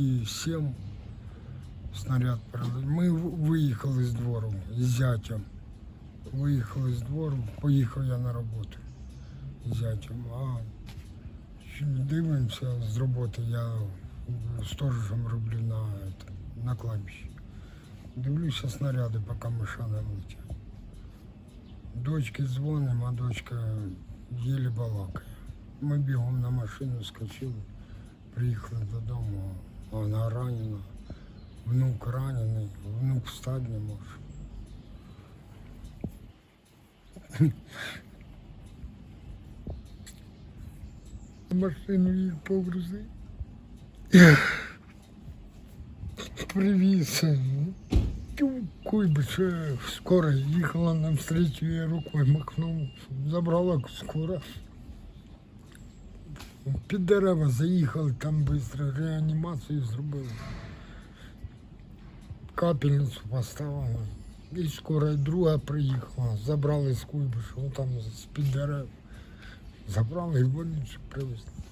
6,7 снаряд прилетів. Ми виїхали з двору з зятям. Виїхали з двору, поїхав я на роботу з зятям. А дивимося з роботи, я сторожем роблю на, на кладбищі. Дивлюся снаряди, поки мишани летять. Дочки дзвонимо, а дочка єлі балакає. Ми бігом на машину скочили, приїхали додому, вона ранена, внук ранений, внук встати не може. Машину їх погрузив. Привіз. Куйбича скоро їхала навстречу, я рукою махнув, забрала скоро. Під дерева заїхали, там швидко реанімацію зробили. Капельницю поставили. І скоро і друга приїхала, забрали з Куйбиша, там з-під дерев. Забрали і вони привезли.